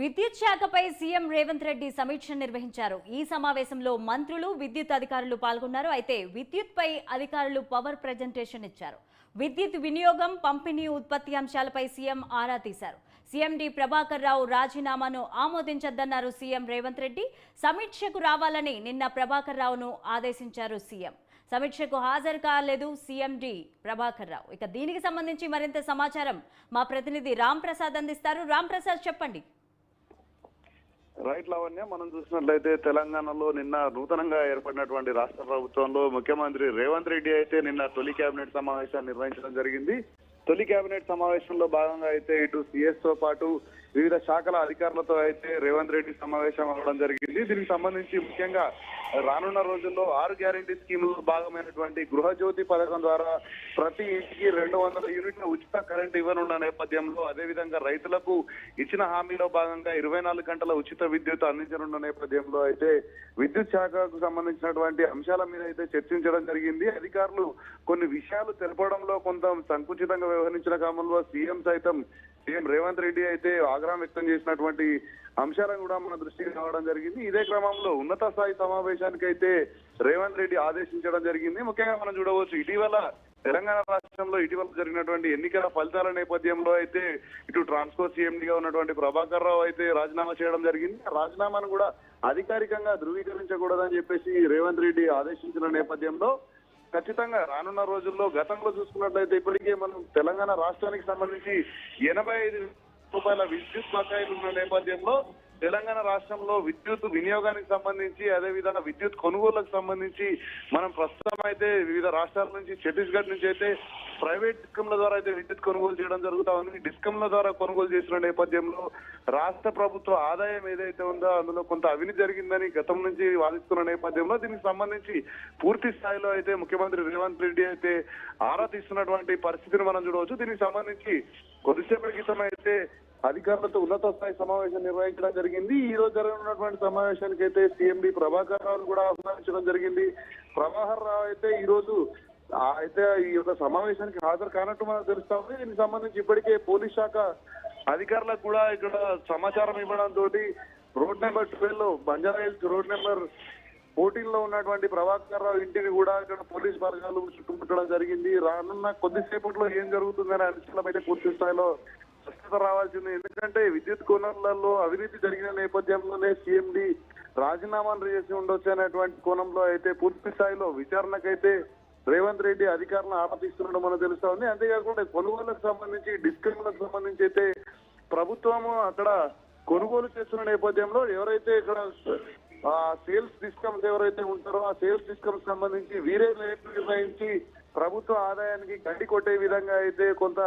విద్యుత్ శాఖపై సీఎం రేవంత్ రెడ్డి సమీక్ష నిర్వహించారు. ఈ సమావేశంలో మంత్రులు విద్యుత్ అధికారులు పాల్గొన్నారు. అయితే విద్యుత్పై అధికారులు పవర్ ప్రజెంటేషన్ ఇచ్చారు. విద్యుత్ వినియోగం పంపిణీ ఉత్పత్తి అంశాలపై సీఎం ఆరా తీశారు. సీఎండి ప్రభాకర్ రావు రాజీనామాను ఆమోదించద్దన్నారు సీఎం రేవంత్ రెడ్డి. సమీక్షకు రావాలని నిన్న ప్రభాకర్ రావును ఆదేశించారు సీఎం. సమీక్షకు హాజరు కాలేదు సీఎండి ప్రభాకర్ రావు. ఇక దీనికి సంబంధించి మరింత సమాచారం మా ప్రతినిధి రామ్ ప్రసాద్ అందిస్తారు. రామ్ ప్రసాద్ చెప్పండి. రైట్ లావణ్య మనం చూసినట్లయితే తెలంగాణలో నిన్న నూతనంగా ఏర్పడినటువంటి రాష్ట్ర ప్రభుత్వంలో ముఖ్యమంత్రి రేవంత్ రెడ్డి అయితే నిన్న తొలి కేబినెట్ సమావేశాన్ని నిర్వహించడం జరిగింది. తొలి కేబినెట్ సమావేశంలో భాగంగా అయితే ఇటు సిఎస్తో పాటు వివిధ శాఖల అధికారులతో అయితే రేవంత్ రెడ్డి సమావేశం అవ్వడం జరిగింది. దీనికి సంబంధించి ముఖ్యంగా రానున్న రోజుల్లో ఆరు గ్యారంటీ స్కీమ్లో భాగమైనటువంటి గృహజ్యోతి పథకం ద్వారా ప్రతి ఇంటికి రెండు వందల యూనిట్ల ఉచిత కరెంట్ ఇవ్వనున్న నేపథ్యంలో అదేవిధంగా రైతులకు ఇచ్చిన హామీలో భాగంగా ఇరవై నాలుగు గంటల ఉచిత విద్యుత్ అందించనున్న నేపథ్యంలో అయితే విద్యుత్ శాఖకు సంబంధించినటువంటి అంశాల మీద అయితే చర్చించడం జరిగింది. అధికారులు కొన్ని విషయాలు తెలపడంలో కొంత సంకుచితంగా వ్యవహరించిన క్రమంలో సీఎం సైతం సీఎం రేవంత్ రెడ్డి అయితే ఆగ్రహం వ్యక్తం చేసినటువంటి అంశాలను కూడా మన దృష్టికి రావడం జరిగింది. ఇదే క్రమంలో ఉన్నత స్థాయి సమావేశానికి అయితే రేవంత్ రెడ్డి ఆదేశించడం జరిగింది. ముఖ్యంగా మనం చూడవచ్చు ఇటీవల తెలంగాణ రాష్ట్రంలో ఇటీవల జరిగినటువంటి ఎన్నికల ఫలితాల నేపథ్యంలో అయితే ఇటు ట్రాన్స్కో సీఎండిగా ఉన్నటువంటి ప్రభాకర్ రావు అయితే రాజీనామా చేయడం జరిగింది. రాజీనామాను కూడా అధికారికంగా ధృవీకరించకూడదని చెప్పేసి రేవంత్ రెడ్డి ఆదేశించిన నేపథ్యంలో ఖచ్చితంగా రానున్న రోజుల్లో గతంలో చూసుకున్నట్లయితే ఇప్పటికే మనం తెలంగాణ రాష్ట్రానికి సంబంధించి ఎనభై ఐదు రూపాయల విద్యుత్ బకాయిలు ఉన్న నేపథ్యంలో తెలంగాణ రాష్ట్రంలో విద్యుత్ వినియోగానికి సంబంధించి అదే విధంగా విద్యుత్ కొనుగోళ్ళకు సంబంధించి మనం ప్రస్తుతం అయితే వివిధ రాష్ట్రాల నుంచి ఛత్తీస్గఢ్ నుంచి అయితే ప్రైవేట్ డిస్కంల ద్వారా అయితే విద్యుత్ కొనుగోలు చేయడం జరుగుతా ఉంది. డిస్కంల ద్వారా కొనుగోలు చేసిన నేపథ్యంలో రాష్ట్ర ప్రభుత్వ ఆదాయం ఏదైతే ఉందో అందులో కొంత అవినీతి జరిగిందని గతం నుంచి వాదిస్తున్న నేపథ్యంలో దీనికి సంబంధించి పూర్తి స్థాయిలో అయితే ముఖ్యమంత్రి రేవంత్ రెడ్డి అయితే ఆరా తీస్తున్నటువంటి పరిస్థితిని మనం చూడవచ్చు. దీనికి సంబంధించి కొద్దిసేపటి క్రితం అయితే అధికారులతో ఉన్నత స్థాయి సమావేశం నిర్వహించడం జరిగింది. ఈ రోజు జరగనున్నటువంటి సమావేశానికి అయితే సీఎండి ప్రభాకర్ రావును కూడా ఆహ్వానించడం జరిగింది. ప్రభాకర్ రావు అయితే ఈ రోజు అయితే ఈ యొక్క సమావేశానికి హాజరు కానట్టు మనకు తెలుస్తా ఉంది. దీనికి సంబంధించి ఇప్పటికే పోలీస్ శాఖ అధికారులకు కూడా ఇక్కడ సమాచారం ఇవ్వడం తోటి రోడ్ నెంబర్ ట్వెల్వ్లో బంజారా హిల్స్ రోడ్ నెంబర్ ఫోర్టీన్లో ఉన్నటువంటి ప్రభాకర్ రావు ఇంటిని కూడా ఇక్కడ పోలీస్ వర్గాలు చుట్టుముట్టడం జరిగింది. రానున్న కొద్దిసేపట్లో ఏం జరుగుతుందనే అంశాల అయితే పూర్తి స్థాయిలో స్పష్టత రావాల్సింది. ఎందుకంటే విద్యుత్ కోణాలలో అవినీతి జరిగిన నేపథ్యంలోనే సీఎండి రాజీనామాలు చేసి ఉండొచ్చు అనేటువంటి కోణంలో అయితే పూర్తి స్థాయిలో విచారణకైతే రేవంత్ రెడ్డి అధికారులను ఆపతిస్తున్నాడు మనకు తెలుస్తా ఉంది. అంతేకాకుండా కొనుగోలుకు సంబంధించి డిస్కౌంట్లకు సంబంధించి అయితే ప్రభుత్వము అక్కడ కొనుగోలు చేస్తున్న నేపథ్యంలో ఎవరైతే ఇక్కడ ఆ సేల్స్ డిస్కమ్స్ ఎవరైతే ఉంటారో ఆ సేల్స్ డిస్కమ్స్ సంబంధించి వీరే రేట్లు నిర్ణయించి ప్రభుత్వ ఆదాయానికి గడ్డి కొట్టే విధంగా అయితే కొంత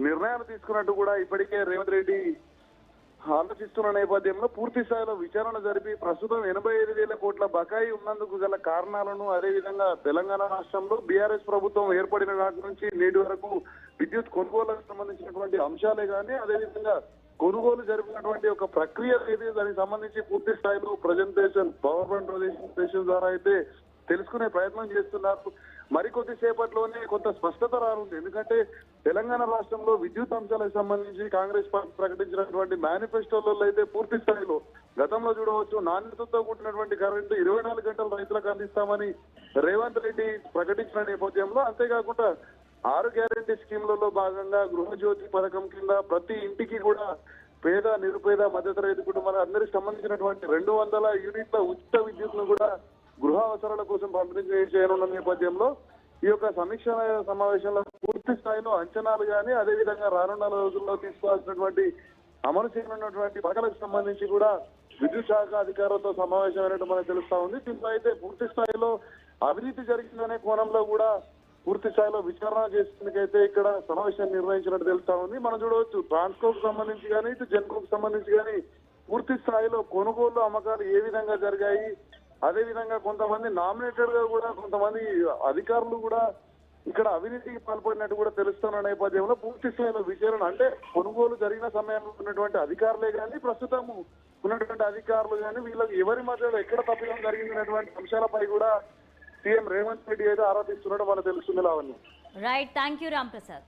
నిర్ణయాలు తీసుకున్నట్టు కూడా ఇప్పటికే రేవంత్ రెడ్డి ఆలోచిస్తున్న నేపథ్యంలో పూర్తి స్థాయిలో విచారణ జరిపి ప్రస్తుతం ఎనభై ఐదు వేల కోట్ల బకాయి ఉన్నందుకు గల కారణాలను అదేవిధంగా తెలంగాణ రాష్ట్రంలో బీఆర్ఎస్ ప్రభుత్వం ఏర్పడిన నాటి నుంచి నేటి వరకు విద్యుత్ కొనుగోలుకు సంబంధించినటువంటి అంశాలే కానీ అదేవిధంగా కొనుగోలు జరిపినటువంటి ఒక ప్రక్రియ ఏది దానికి సంబంధించి పూర్తి స్థాయిలో ప్రజెంటేషన్ పవర్ పాయింట్ ప్రజెంటేషన్ ద్వారా అయితే తెలుసుకునే ప్రయత్నం చేస్తున్నారు. మరికొద్ది సేపట్లోనే కొంత స్పష్టత రానుంది. ఎందుకంటే తెలంగాణ రాష్ట్రంలో విద్యుత్ అంశాలకు సంబంధించి కాంగ్రెస్ పార్టీ ప్రకటించినటువంటి మేనిఫెస్టోలలో అయితే పూర్తి స్థాయిలో గతంలో చూడవచ్చు నాణ్యతతో కూడినటువంటి కరెంటు ఇరవై నాలుగు గంటలు రైతులకు అందిస్తామని రేవంత్ రెడ్డి ప్రకటించిన నేపథ్యంలో అంతేకాకుండా ఆరు గ్యారంటీ స్కీమ్లలో భాగంగా గృహజ్యోతి పథకం కింద ప్రతి ఇంటికి కూడా పేద నిరుపేద మధ్యతరగతి కుటుంబాల అందరికి సంబంధించినటువంటి రెండు వందల యూనిట్ల ఉచిత విద్యుత్ను కూడా గృహ అవసరాల కోసం పంపిణీ చేయనున్న నేపథ్యంలో ఈ యొక్క సమీక్ష సమావేశంలో పూర్తి స్థాయిలో అంచనాలు కానీ అదేవిధంగా రానున్న రోజుల్లో తీసుకోవాల్సినటువంటి అమలు చేయనున్నటువంటి పథకాలకు సంబంధించి కూడా విద్యుత్ శాఖ అధికారులతో సమావేశం మనకు తెలుస్తా ఉంది. దీంట్లో అయితే పూర్తి స్థాయిలో అవినీతి జరిగిందనే కోణంలో కూడా పూర్తి స్థాయిలో విచారణ చేసేందుకైతే ఇక్కడ సమావేశాన్ని నిర్వహించినట్టు తెలుస్తా ఉంది. మనం చూడవచ్చు ట్రాన్స్కోకు సంబంధించి కానీ ఇటు జెన్కోకు సంబంధించి కానీ పూర్తి స్థాయిలో కొనుగోలు అమ్మకాలు ఏ విధంగా జరిగాయి అదే విధంగా కొంతమంది నామినేటెడ్గా కూడా కొంతమంది అధికారులు కూడా ఇక్కడ అవినీతికి పాల్పడినట్టు కూడా తెలుస్తున్న నేపథ్యంలో పూర్తి స్థాయిలో విచారణ. అంటే కొనుగోలు జరిగిన సమయంలో ఉన్నటువంటి అధికారులే కానీ ప్రస్తుతం ఉన్నటువంటి అధికారులు కానీ వీళ్ళకి ఎవరి మధ్యలో ఎక్కడ తప్పిదం జరిగినటువంటి అంశాలపై కూడా సీఎం రేవంత్ రెడ్డి అయితే ఆరోపిస్తున్నట్టు వాళ్ళు తెలుస్తుంది Lavanyam. Right thank you Ram Prasad